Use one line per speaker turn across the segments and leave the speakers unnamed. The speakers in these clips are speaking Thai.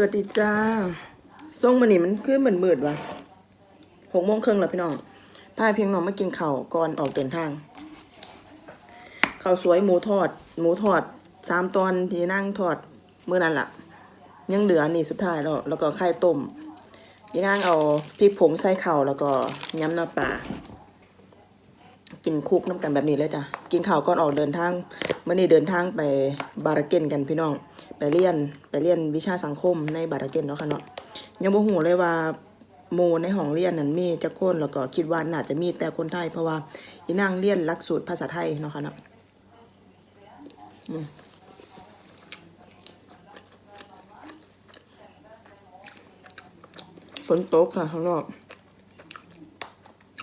สวัสดีจ้าส่งมานี่มันคือเหมือนมืดวะหกโมงครึ่งแล้วพี่น้องพาเพียงน้องมากินข้าวก่อนออกเดินทางข้าวสวยหมูทอด หมูทอดสามตอนที่นั่งทอดมื้อนั้นล่ะ ยังเหลือนี่สุดท้ายแล้วแล้วก็ไข่ต้มพี่นั่งเอาพริกผงใส่ข้าวแล้วก็ยำน้ำปลา กินคุกน้ำกันแบบนี้เลยจ้ะ กินข้าวก่อนออกเดินทางเมื่อนี้เดินทางไปบาราเกนกันพี่น้อง ไปเรียนไปเรียนวิชาสังคมในบาราเกนเนาะค่ะเนาะยังบ่ฮู้เลยว่าหมู่ในห้องเรียนนั้นมีจักคนแล้วก็คิดว่าน่าจะมีแต่คนไทยเพราะว่าอีนางเรียนหลักสูตรภาษาไทยเนาะค่ะเนาะฝนตกค่ะข้างนอก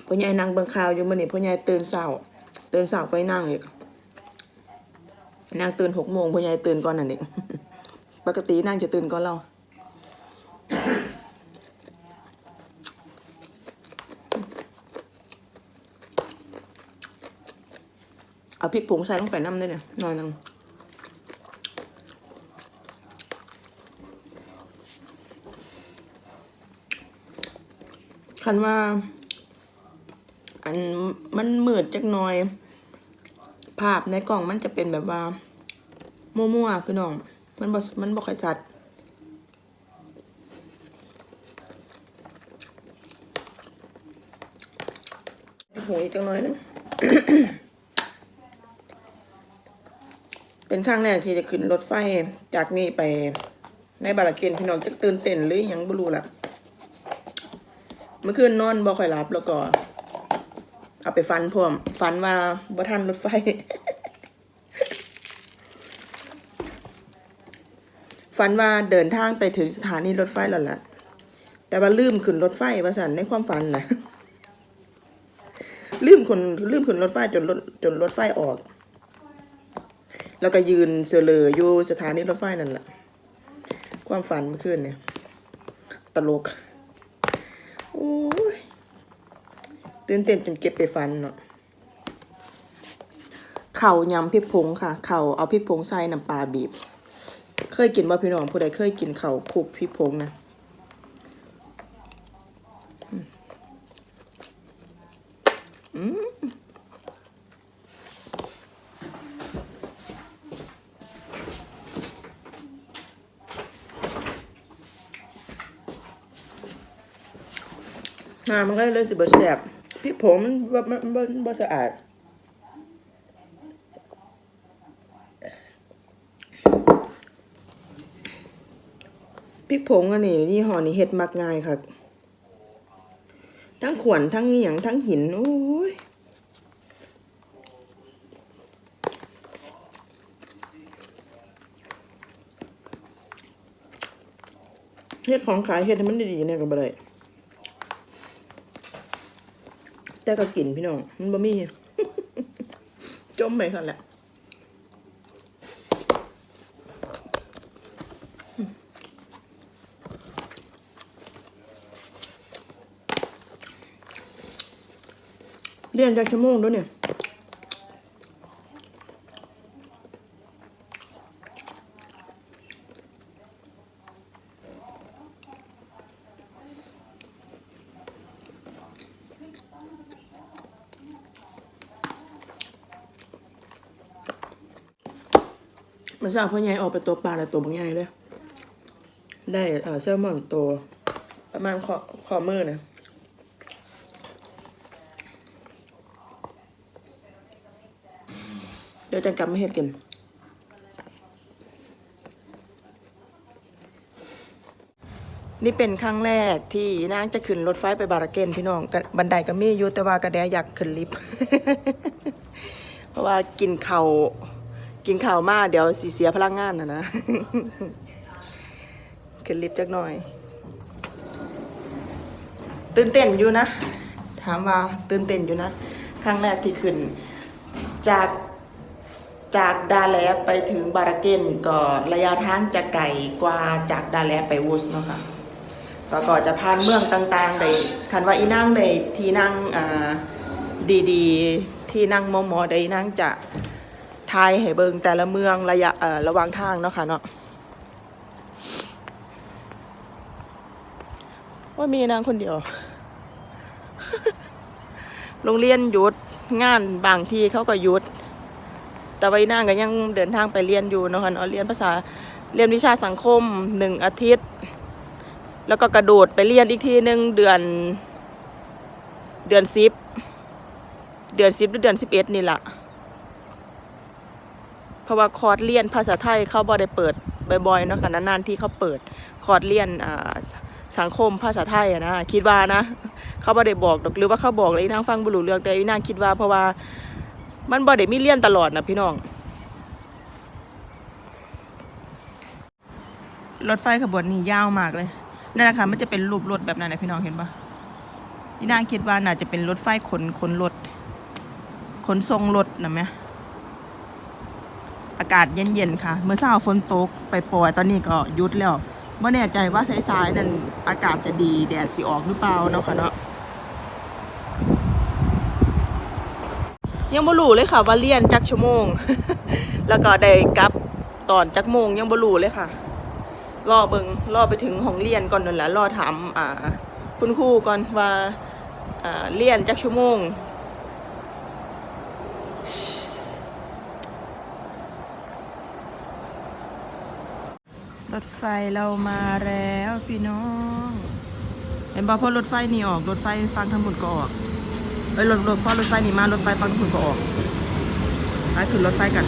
พ่อใหญ่นั่งเบิ่งข่าวอยู่มื้อนี้พ่อใหญ่ตื่นเช้าตื่นเช้าไปนั่งอีกนางตื่นหกโมงพ่อใหญ่ตื่นก่อนนั่นเองปกตินางจะตื่นก่อนเราเอาพริกผงใส่ลงไปน้ำด้วยเนี่ยหน่อยนึงคันว่า อันมันมืดจักหน่อย ภาพในกล่องมันจะเป็นแบบว่ามั่วๆพี่น้อง มันบ่มันบ่ค่อยชัดหอีกจังหน่อยนึงเป็นครั้งแรกที่จะขึ้นรถไฟจากนี่ไปในบาราเกนพี่น้องจะตื่นเต้นหรือยังบ่รู้ล่ะ เมื่อคืนนอนบ่ค่อยหลับแล้วก็ เอาไปฟันพร้อมฟันว่าบ่ทันรถไฟ ฝันว่าเดินทางไปถึงสถานีรถไฟแล้วล่ะ แต่ว่าลืมขึ้นรถไฟว่าสันในความฝันนะลืมคนลืมขึ้นรถไฟจนรถจนรถไฟออก แล้วก็ยืนเสือเลออยู่สถานีรถไฟนั่นแหละความฝันเมื่อคืนเนี่ย ตลก โอ้ย ตื่นเต้นจนเก็บไปฟันเนาะเข่ายำพริกผงค่ะ เข่าเอาพริกผงใส่น้ำปลาบีบ เคยกินว่าพี่น้องผู้ใดเคยกินเข่าคลุกพริกผงนะอืมอืมอ่ามันก็เลยสิบแสบ พริกผงมันบ่มันมันสะอาด พริกผงอันนี้ยี่ห้อนี้เฮ็ดมักง่ายค่ะทั้งขวนทั้งเหนียงทั้งหินโอ้ยเฮ็ดของขายเฮ็ดให้มันดีๆเนี่ยก็บ่ได้ แต่ก็กินพี่น้อง มันบะมี่จมไปคันแหละเรียนจากชั่วโมงด้วยเนี่ย มาทราพ่อใหญ่ออกไปตัวปลาแต่ตัวบางใหญ่เลยได้เอ่อแซลมอนตัว ประมาณข้อข้อมือนะเดี๋ยวจะกลับมาเฮ็ดกันนี่เป็นครั้งแรกที่นางจะขึ้นรถไฟไปบาราเกนพี่น้องบันไดก็มีอยู่แต่ว่ากระแดอยากขึ้นลิฟต์เพราะว่ากินเข่า กินข่าวมากเดี๋ยวสีเสียพลังงานนะนะ ขึ้นลิฟต์จักหน่อย ตื่นเต้นอยู่นะ ถามว่าตื่นเต้นอยู่นะ ครั้งแรกที่ขึ้น จากจากดาแลไปถึงบาราเกนก็ระยะทางจะไกลกว่าจากดาแลไปวูสเนาะค่ะแล้วก็จะผ่านเมืองต่างๆได้คันว่าอีนั่งได้ที่นั่งอ่าดีๆ ที่นั่งมอมอได้นั่งจะ ทายให้เบิงแต่ละเมืองระยะเอ่อระหว่างทางเนาะค่ะเนาะ
ว่ามีนางคนเดียว โรงเรียนหยุดงานบางทีเขาก็หยุด แต่วัยนางก็ยังเดินทางไปเรียนอยู่เนาะค่ะเนาะเรียนภาษาเรียนวิชาสังคมหนึ่งอาทิตย์ แล้วก็กระโดดไปเรียนอีกทีหนึ่งเดือน เดือนสิบเดือนสิบหรือเดือนสิบเอ็ดนี่แหละ เพราะว่าคอร์สเรียนภาษาไทยเขาบ่ได้เปิดบ่อยๆเนาะค่ะนานๆที่เขาเปิดคอร์สเรียนอ่าสังคมภาษาไทยอะนะคิดว่านะ เขาบ่ได้บอกหรือว่าเขาบอกเลยนางฟังบ่รู้เรื่องแต่อีนางคิดว่าเพราะว่ามันบ่ได้มีเรียนตลอดนะพี่น้องรถไฟขบวนนี้ยาวมากเลยนั่นแหละค่ะมันจะเป็นรูปรถแบบนั้นนะพี่น้องเห็นปะอีนางคิดว่าน่าจะเป็นรถไฟขนขนรถขนส่งรถนะแม่ อากาศเย็นๆค่ะ เมื่อเช้าฝนตกไปปล่อยตอนนี้ก็หยุดแล้วไม่แน่ใจว่าสายๆนั่นอากาศจะดีแดดสิออกหรือเปล่าเนาะค่ะเนาะยังบ่รู้เลยค่ะ ว่าเรียนจักชั่วโมง แล้วก็ได้กลับตอนจักโมงยังบ่รู้เลยค่ะ รอเบิงรอไปถึงห้องเรียนก่อนนั่นแหละรอถามอ่า คุณครูก่อนว่าอ่าเรียนจักชั่วโมง รถไฟเรามาแล้วพี่น้อง เห็นบอกพอรถไฟนี่ออก รถไฟฟังทั้งหมดก็ออกเอ้ยรถรถพอรถไฟนี่มารถไฟฟังทั้งหมดก็ออกไปขึ้นรถไฟกัน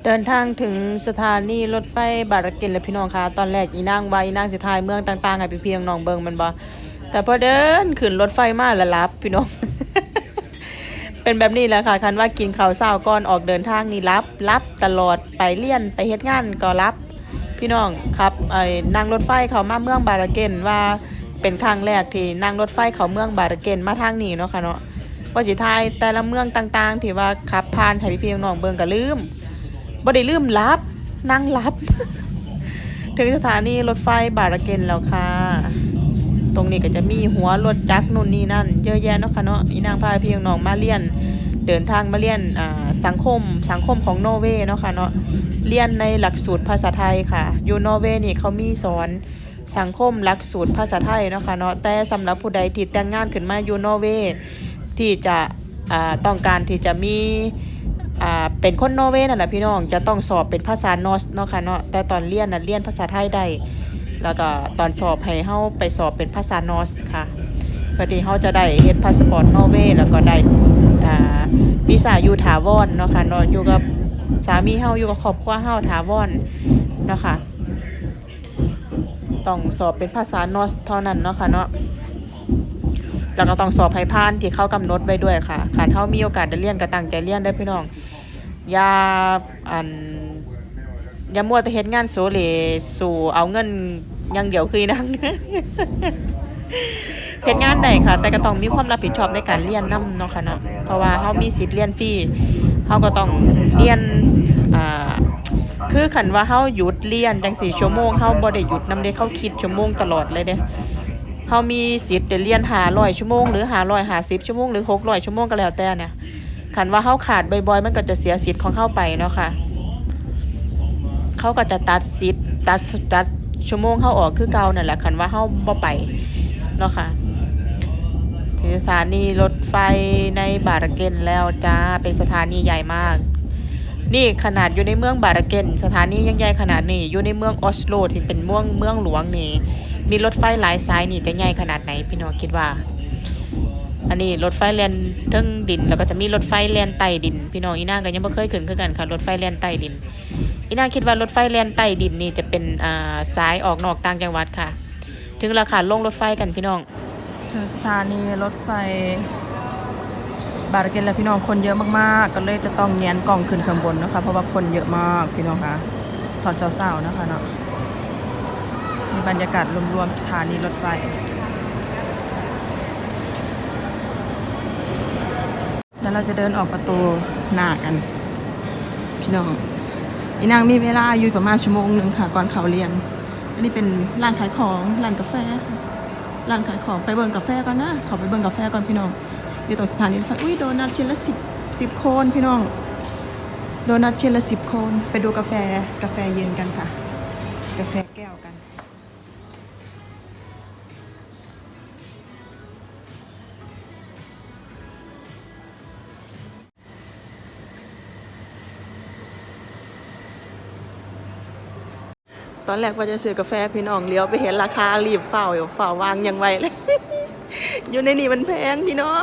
เดินทางถึงสถานีรถไฟบารเกนแล้วพี่น้องคะตอนแรกอีนางไว้นางสิทายเมืองต่างๆให้พี่เพียงน้องเบิงมันบ่แต่พอเดินขึ้นรถไฟมาล้วรับพี่น้อง เป็นแบบนี้แหละค่ะคันว่ากินข้าวเช้าก่อนออกเดินทางนี่รับรับตลอดไปเรียนไปเฮ็ดงานก็รับพี่น้องครับไอ้นั่งรถไฟเขามาเมืองบารเกนว่าเป็นครั้งแรกที่นั่งรถไฟเข้าเมืองบารเกนมาทางนี้เนาะค่ะเนาะว่าสิทายแต่ละเมืองต่างๆที่ว่าขับผ่านให้พี่เพียงน้องเบิงก็ลืม บ่ได้ลืมรับ นั่งรับ ถึงสถานีรถไฟบาระเกนแล้วค่ะ ตรงนี้ก็จะมีหัวรถจักรนู่นนี่นั่น เยอะแยะเนาะค่ะเนาะอีนางพาพี่น้องมาเรียน เดินทางมาเรียนสังคมสังคมของนอร์เวย์เนาะค่ะเนาะเรียนในหลักสูตรภาษาไทยค่ะ อยู่นอร์เวย์นี่เขามีสอนสังคมหลักสูตรภาษาไทยเนาะค่ะเนาะแต่สำหรับผู้ใดที่แต่งงานขึ้นมาอยู่นอร์เวย์ที่จะต้องการที่จะมี อ่าเป็นคนนอร์เวย์นั่นแหละพี่น้องจะต้องสอบเป็นภาษานอสเนาะค่ะเนาะแต่ตอนเรียนน่ะเรียนภาษาไทยได้แล้วก็ตอนสอบให้เฮาไปสอบเป็นภาษานอสค่ะเพื่อที่เฮาจะได้เฮ็ดพาสปอร์ตนอร์เวย์แล้วก็ได้อ่าวีซ่าอยู่ถาวรเนาะค่ะเนาะอยู่กับสามีเฮาอยู่กับครอบครัวเฮาถาวรเนาะค่ะต้องสอบเป็นภาษานอสเท่านั้นเนาะค่ะเนาะแล้วก็ต้องสอบให้ผ่านที่เขากำหนดไว้ด้วยค่ะขาดเท่ามีโอกาสได้เรียนก็ตั้งใจเรียนได้พี่น้อง อย่าอันอย่ามัวแต่เฮ็ดงานโซเลสู่เอาเงินอย่างเดียวคือนั่งเฮ็ดงานได้ค่ะ แต่ก็ต้องมีความรับผิดชอบในการเรียนนํเนาะค่ะเนาะเพราะว่าเฮามีสิทธิ์เรียนฟรีเฮาก็ต้องเรียนอ่าคือคันว่าเฮาหยุดเรียนจัง4ชั่วโมงเฮาบ่ได้หยุดนำเด้เข้าคิดชั่วโมงตลอดเลยเด้เฮามีสิทธิ์ได้เรียน500ชั่วโมงหรือ550ชั่วโมงหรือ600ชั่วโมงก็แล้วแต่เนี่ย คันว่าเฮาขาดบ่อยๆ มันก็จะเสียสิทธิ์ของเฮาไปเนาะค่ะ เขาก็จะตัดสิทธิ์ตัดตัดชั่วโมงเฮาออกคือเก่านั่นแหละคันว่าเฮาบ่ไปเนาะค่ะถึงสถานีรถไฟในบาระเกนแล้วจ้าเป็นสถานีใหญ่มาก นี่ขนาดอยู่ในเมืองบาระเกนสถานียังใหญ่ขนาดนี้อยู่ในเมืองออสโลที่เป็นเมืองเมืองหลวงนี่มีรถไฟหลายสายนี่จะใหญ่ขนาดไหนพี่น้องคิดว่า อันนี้รถไฟแล่นเทิงดิน แล้วก็จะมีรถไฟแล่นใต้ดิน พี่น้องอีนางก็ยังไม่เคยขึ้นคือกันค่ะรถไฟแล่นใต้ดิน อีนางคิดว่ารถไฟแล่นใต้ดินนี่จะเป็นอ่าสายออกนอกต่างจังหวัดค่ะ ถึงราคาลงรถไฟกันพี่น้องถึงสถานีรถไฟบาร์เกนแล้วพี่น้องคนเยอะมากๆ ก็เลยจะต้องเนียนกล่องขึ้นข้างบนนะคะ เพราะว่าคนเยอะมากพี่น้องคะถอดเศร้าๆนะคะเนาะมีบรรยากาศรวมๆสถานีรถไฟ แล้วเราจะเดินออกประตูหน้ากัน พี่น้องอีนางมีเวลาอยู่ประมาณชั่วโมงหนึ่งค่ะ ก่อนเขาเรียนใน
นนี้เป็นร้านขายของร้านกาแฟร้านขายของไปเบิ่งกาแฟก่อนนะขอไปเบิ่งกาแฟก่อนพี่น้องอยู่ตรงสถานีรถไฟอุ้ยโดนัทชิ้นละสิบสิบโคนพี่น้องโดนัทชิ้นละสิบโคนไปดูกาแฟกาแฟเย็นกันค่ะ กาแฟแก้วกัน อนแรกว่าจะซื้อกาแฟพี่น้องเลี้ยวไปเห็นราคารีบเฝ้าอยู่เฝ้าวางยังไวเลย อยู่ในนี่มันแพงพี่น้อ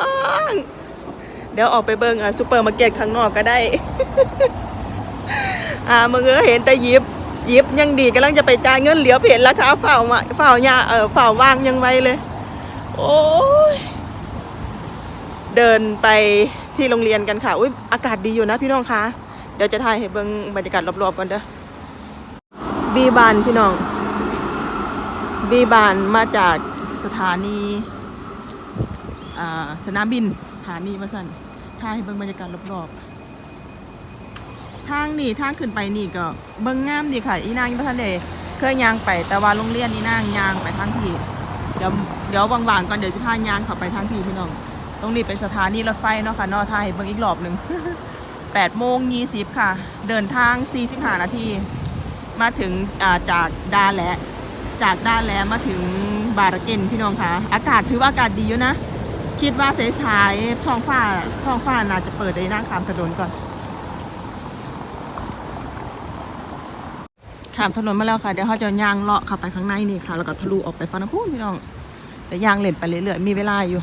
ง เดี๋ยวออกไปเบิ่งอะซูเปอร์มาร์เก็ตข้างนอกก็ได้ อ่ามึงเออเห็นแต่ยิบยิบยังดีกำลังจะไปจ่ายเงินเหลียวเห็นราคาเฝ้ามาเฝ้ายาเออเฝ้าวางยังไวเลย โอ้ยเดินไปที่โรงเรียนกันค่ะอุ้ยอากาศดีอยู่นะพี่น้องคะเดี๋ยวจะถ่ายให้เบิ่งบรรยากาศรอบๆกันเด้อ บีบานพี่น้อง บีบานมาจากสถานีสนามบินสถานีมาสั่นถ่ายให้เบิ่งบรรยากาศรอบๆทางนี่ทางขึ้นไปนี่ก็เบิ่งงามดีค่ะ อีนางยังบ่ทันได้เคยยางไปแต่ว่าโรงเรียนอีนางยางไปทางที่เดี๋ยวเดี๋ยวว่างๆก่อนเดี๋ยวจะพายางข้าไปทางที่พี่น้อง ตรงนี้เป็นสถานีรถไฟเนาะค่ะนอถ่ายให้เบิ่งอีกรอบหนึ่ง8โมง20ค่ะ เดินทาง45นาที มาถึงจากดาแหละจากดาแหละมาถึงบาราเกนพี่น้องคะอากาศถือว่าอากาศดีอยู่นะ คิดว่าเสายท้องฟ้าท้องฟ้าน่าจะเปิดได้นั่งข้ามถนนก่อนข้ามถนนมาแล้วค่ะ เดี๋ยวเขาจะย่างเลาะเข้าไปข้างในนี่ค่ะ แล้วก็ทะลุออกไปฟังน้ำพุพี่น้องแต่ย่างเล่นไปเรื่อยๆมีเวลาอยู่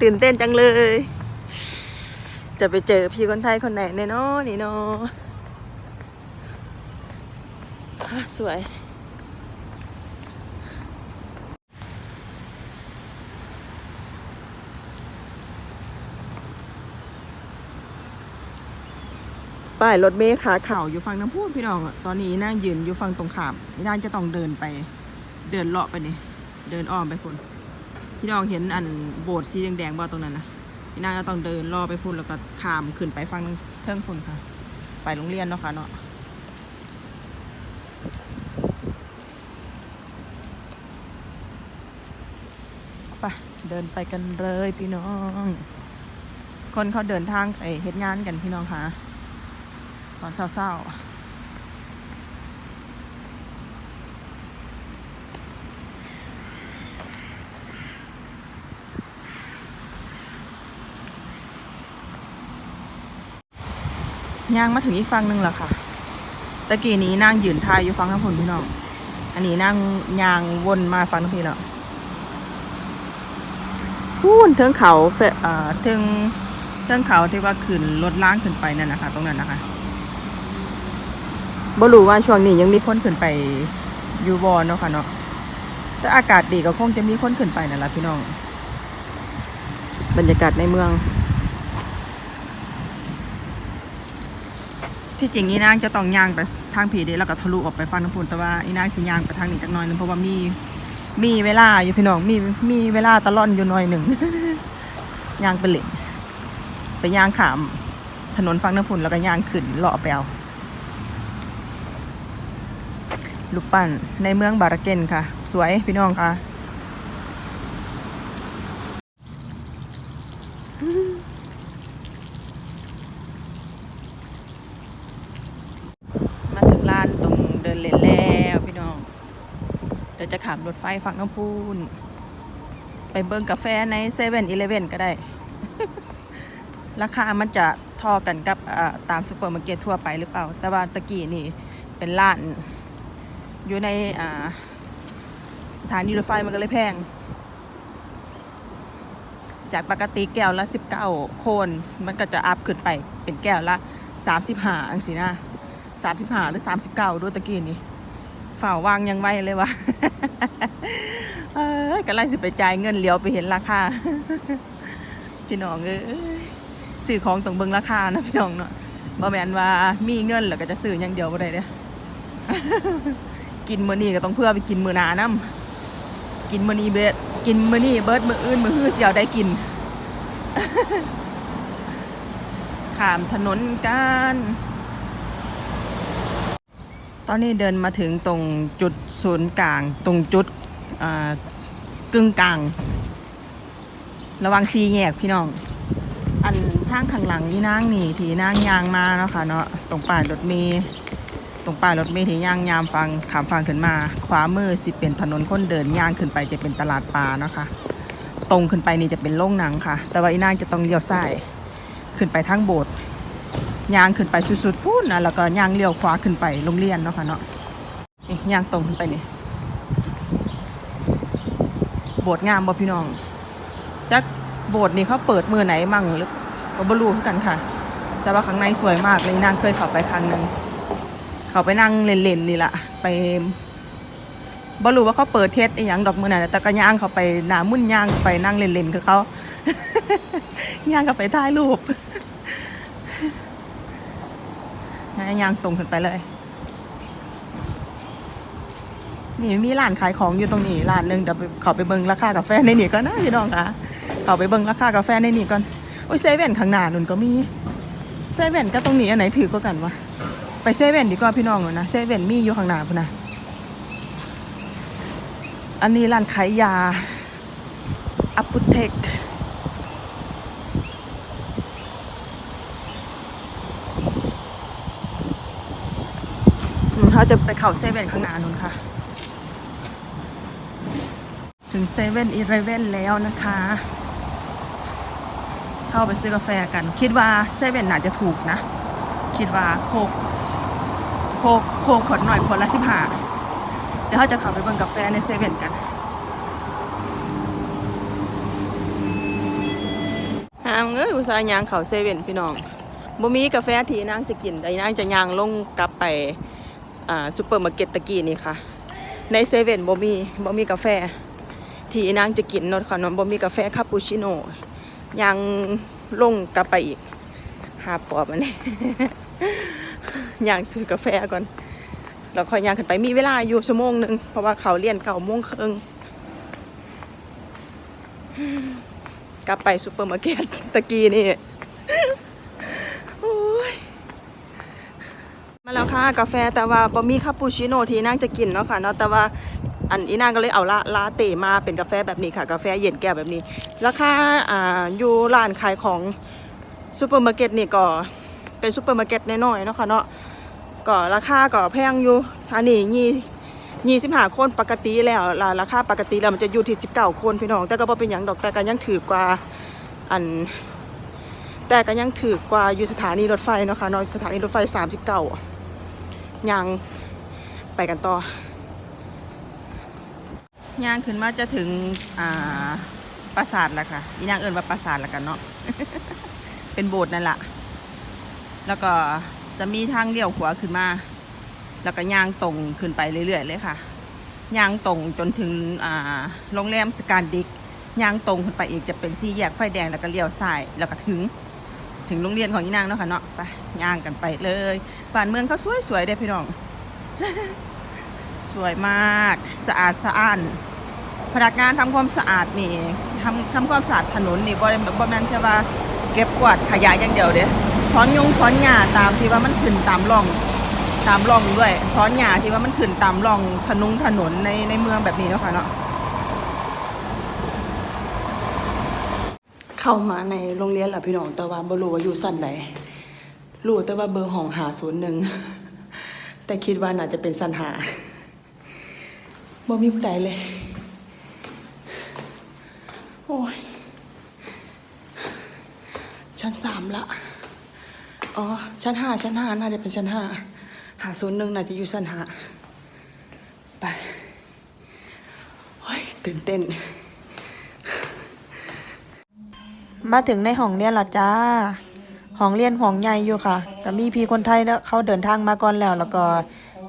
ตื่นเต้นจังเลย จะไปเจอพี่คนไทยคนไหนในเนาะนี่เนาะอะสวย ป้ายรถเมล์ขาเข่าอยู่ฝั่งน้ำพุพี่น้องอะตอนนี้นั่งยืนอยู่ฝั่งตรงขามนี่นั่งจะต้องเดินไป เดินเลาะไปนี่เดินอ้อมไปคนพี่น้องเห็นอันโบสถ์สีแดงๆบ่ตรงนั้นนะ พี่าก็ต้องเดินรอไปพุ่นแล้วก็ข้ามขึ้นไปฟังเทิงพุ่นค่ะ ไปโรงเรียนเนาะค่ะเนาะไปเดินไปกันเลยพี่น้อง คนเขาเดินทางไปเฮ็ดงานกันพี่น้องค่ะ ตอนเศร้าๆ ย่างมาถึงอีกฝั่งหนึ่งแล้วค่ะตะกี้นี้นั่งยืนทายอยู่ฝั่งข้างผลพี่น้อง อันนี้นั่งยางวนมาฝั่งทั้งพี่แล้วพูนเทิงเขาเอ่าเทิงเทิงเขาที่ว่าขึ้นรถล้างขึ้นไปนั่นนะคะ ตรงนั้นนะคะบ่รู้ว่าช่วงนี้ยังมีคนขึ้นไปอยู่บอนเนาะค่ะเนาะแต่อากาศดีก็คงจะมีคนขึ้นไปนั่นแหละพี่น้อง บรรยากาศในเมือง ที่จริงอีนางจะต้องย่างไปทางผีเดแล้วก็ทะลุออกไปฟังน้ำพุนแต่ว่าอีนางจะย่างไปทางนี้จักหน่อยนึงเพราะว่ามีมีเวลาอยู่พี่น้องมีมีเวลาตะล่อนอยู่หน่อยหนึ่งย่างไปเล่นไปย่างขาม ถนนฟังน้ำพุนแล้วก็ย่างขึ้นเลาะไปเอาลูกปั้นในเมืองบาราเกนค่ะ สวยพี่น้องค่ะ มาถึงลานตรงเดินเล่นแล้วพี่น้อง เดี๋ ยวจะขับรถไฟฝั่งน้ำพูน ไปเบิ่งกาแฟในเซเว่นอีเลเว่นก็ได้ ราคามันจะเทอกันกับตามซูเปอร์มาร์เก็ตทั่วไปหรือเปล่า แต่ว่าตะกี้นี่เป็นร้าน อยู่ในสถานีรถไฟมันก็เลยแพง จากปกติแก้วละ 19 โคน มันก็จะอัพขึ้นไปเป็นแก้วละ 35อังสินะสามสิบห้าหรือสามสิบเก้าด้วยตะกี้นี่ ฝ่าวางยังไวเลยวะเอ้ยก็ไล่สิไปจ่ายเงินเหลียวไปเห็นราคา พี่น้องเอ้ยซื้อของต้องเบิ่งราคานะพี่น้องเนาะบ่แม่นว่ามีเงินแล้วก็จะซื้ออย่างเดียวบ่ได้เด้กินมื้อนี้ก็ต้องเพื่อไปกินมื้อหน้านํกินมื้อนี้เบิดกินมื้อนี้เบิดมื้ออื่นมื้อฮื้อสิเอาได้กินขขามถนนกัน ตอนนี้เดินมาถึงตรงจุดศูนย์กลาง ตรงจุดกึ่งกลาง ระวังซีแยกพี่น้อง อันทางข้างหลังนี่นางนี่ที่นางยางมาเนาะค่ะเนาะตรงป้ารถเมล์ตรงป้ารถเมล์ที่ย่างยามฟังขามฟังขึ้นมา ขวามือสิเป็นถนนคนเดินย่างขึ้นไปจะเป็นตลาดปลาเนาะค่ะตรงขึ้นไปนี่จะเป็นโรงหนังค่ะ แต่ว่าอีนางจะต้องเลี้ยวซ้ายขึ้นไปทางโบสถ์ ย่างขึ้นไปสุดๆพูดนะแล้วก็ย่างเลี้ยวขวาขึ้นไปโรงเรียนเนาะค่ะเนาะนี่ย่างตรงขึ้นไปนี่โบสถ์งามบ่พี่น้องจักโบสถ์นี่เขาเปิดมือไหนมั่งหรือก็บ่รู้คือกันค่ะ แต่ว่าข้างในสวยมากเลยนางเคยเข้าไปครั้งหนึ่งเขาไปนั่งเล่นๆนี่แหละไปบรู้ว่าเขาเปิดเทสอีหยังดอกมือน่ะแต่ก็ย่างเขาไปหนามุ่นย่างไปนั่งเล่นๆกับเขาย่างเขาไปถ่ายรูป ยางตรงขึ้นไปเลย นี่มีร้านขายของอยู่ตรงนี้ร้านหนึ่งเดี๋ยวไปเขาไปเบิ่งราคากาแฟในนี่ก็นนะพี่น้องคะเขาไปเบิ่งราคากาแฟในนี่ก่อนโอ้ยเซเว่นข้างหน้านุ่นก็มีเซเว่นก็ตรงนี้อันไหนถือกว่ากันวะไปเซเว่นดีกว่าพี่น้องเลยนะเซเว่นมีอยู่ข้างหน้าพุ่นนะอันนี้ร้านขายยาอัปปุเทค เขาจะไปเข้าเซเว่นข้างหน้านู้นค่ะ ถึงเซเว่นอีเลเว่นแล้วนะคะ เข้าไปซื้อกาแฟกัน คิดว่าเซเว่นน่าจะถูกนะ คิดว่าโคกโคกโคกขวดหน่อยขวดละสิบห้าเดี๋ยวเขาจะข้าไปเบิ่งกาแฟในเซเว่นกันหางเอ้ยอุตส่าห์ยางเขาเซเว่นพี่น้องบ่มีกาแฟที่นางจะกินแต่นางจะยางลงกลับไป อ่าซูเปอร์มาร์เก็ตตะกี้นี่ค่ะ ในเซเว่นบ่มีบ่มีกาแฟ ที่นางจะกินนอะค่ะเนอะบ่มีกาแฟคาปูชิโน่ยางลงกลับไปอีกหาปอบมันนี่ยางซื้อกาแฟก่อนแล้วค่อยยางขึ้นไปมีเวลาอยู่ชั่วโมงหนึ่งเพราะว่าเขาเรียนเก้าโมงครึ่งกลับไปซูเปอร์มาร์เก็ตตะกี้นี่ โอ้ยมาแล้ว ค่ะกาแฟแต่ว่าบะมีคาปูชิโน่ที่นางจะกินเนาะค่ะเนาะแต่ว่าอันอีนางก็เลยเอาละลาเต้มาเป็นกาแฟแบบนี้ค่ะ กาแฟเย็นแก้วแบบนี้ ราคาอ่าอยู่ร้านขายของซูเปอร์มาร์เก็ตนี่ก็เป็นซูเปอร์มาร์เก็ตน้อยๆเนาะค่ะเนาะก็ราคาก็แพงอยู่อันนี้ยี่ยี่สิบห้าคนปกติแล้วราราคาปกติแล้วมันจะอยู่ที่สิบเก้าคนพี่น้อง แต่ก็บ่เป็นหยังดอกแต่ก็ยังถือกว่าอันแต่ก็ยังถือกว่าอยู่สถานีรถไฟเนาะค่ะนาะสถานีรถไฟสามสิบเก้า ยังไปกันต่อย่างขึ้นมาจะถึงอ่าปราสาทแล้วค่ะอีนางเอิญว่าปราสาทแล้วกันเนาะเป็นโบสถ์นั่นแหละแล้วก็จะมีทางเลี้ยวขวาขึ้นมา แล้วก็ย่างตรงขึ้นไปเรื่อยๆเลยค่ะย่างตรงจนถึงอ่าโรงแรมสการดิกย่างตรงขึ้นไปอีกจะเป็นสี่แยกไฟแดงแล้วก็เลี้ยวซ้ายแล้วก็ถึง ถึงโรงเรียนของอีนางเนาะค่ะเนาะไปย่างกันไปเลยบ้านเมืองเขาสวยๆเด้อพี่น้อง สวยมาก สะอาดสะอ้านพนักงานทำความสะอาดนี่ทำทำความสะอาดถนนนี่บ่ได้บ่แม่นแค่ว่าเก็บกวาดขยะอย่างเดียวเด้ถอนยงถอนหญ้าตามที่ว่ามันขึ้นตามร่องตามร่องด้วยถอนหญ้าที่ว่ามันขึ้นตามร่องถนนถนนในในเมืองแบบนี้เนาะค่ะเนาะ เข้ามาในโรงเรียนแล้วพี่น้องแต่ว่าบ่รู้ว่าอยู่สั้นใดรู้แต่ว่าเบอร์ห้องหาศูนย์หนึ่งแต่คิดว่าน่าจะเป็นสันหาบ่มีผู้ใดเลย โอ้ยชั้นสามละ อ๋อ ชั้นห้าชั้นห้าน่าจะเป็นชั้นห้า หาศูนย์หนึ่งน่าจะอยู่ชั้นห้าไปโอ้ย ตื่นเต้น มาถึงในห้องเรียนละจ้าห้องเรียนห้องใหญ่อยู่ค่ะก็มีพี่คนไทยแล้วเขาเดินทางมาก่อนแล้ว แล้วก็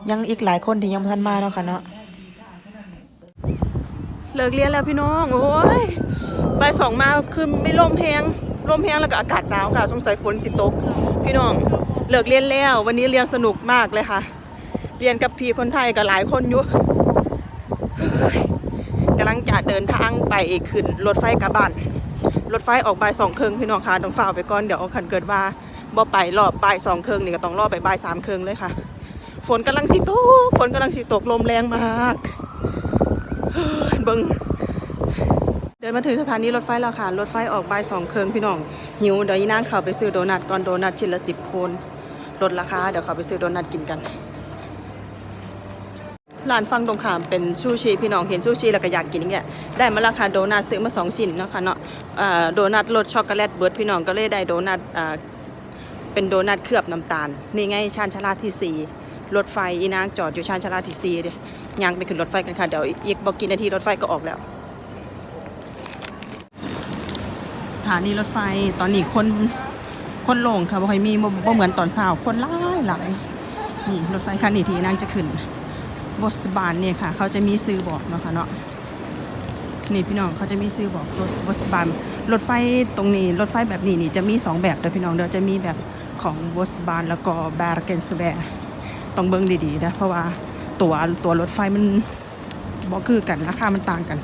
ยังอีกหลายคนที่ยังบ่ทันมาเนาะค่ะเนาะเลิกเรียนแล้วพี่น้อง โอ้ยบ่ายสองมาคือไม่ลมแพงลมแพงแล้วก็อากาศหนาวค่ะ สงสัยฝนสิตก พี่น้อง เลิกเรียนแล้ว วันนี้เรียนสนุกมากเลยค่ะ เรียนกับพี่คนไทยกับหลายคนอยู่กำลังจะเดินทางไปขึ้นรถไฟกลับบ้าน รถไฟออกบ่ายสองครึ่งพี่น้องค่ะต้องฝ่าไปก่อนเดี๋ยวคันเกิดว่าบ่ไปรอบบ่ายสองครึ่งนี่ก็ต้องรอบไปบ่ายสามครึ่งเลยค่ะ ฝนกำลังสิตกฝนกำลังสิตกลมแรงมากเฮ้ยเบิ้งเดินมาถึงสถานีรถไฟแล้วค่ะ รถไฟออกบ่ายสองครึ่งพี่น้อง หิวเดี๋ยวยีนางเข้าไปซื้อโดนัทก่อนโดนัทชิ้นละสิบคนลดราคาเดี๋ยวเขาไปซื้อโดนัทกินกัน ร้านฟังตรงขามเป็นซูชิพี่น้องเห็นซูชิแล้วก็อยากกินอย่างเงี้ยได้มาราคาโดนัทซื้อมาสองชิ้นนะคะเนาะโดนัทรสช็อกโกแลตเบิร์ดพี่น้องก็เลยได้โดนัทเป็นโดนัทเคลือบน้ำตาล นี่ไงชานชาลาที่สี่รถไฟอีนางจอดอยู่ชานชาลาที่สี่เด้ยังไปขึ้นรถไฟกันค่ะเดี๋ยวอีกบอกกี่นาทีรถไฟก็ออกแล้ว สถานีรถไฟตอนนี้คนคนลงค่ะบ่ค่อยมีบ่บ่เหมือนตอนเช้าคนหลายหลายนี่รถไฟคันนี้ที่นางจะขึ้น บสบานเนี่ยค่ะ เขาจะมีซื้อบอกเนาะค่ะเนาะนี่พี่น้องเขาจะมีซื้อบอกรถบสบานรถไฟตรงนี้รถไฟแบบนี้นี่จะมีสองแบบเด้อพี่น้องเด้อจะมีแบบของบสบานแล้วก็แบร์เกนสแวร์ต้องเบิ้งดีๆนะเพราะว่าตัวตัวรถไฟมันบอกคือกันราคามันต่างกัน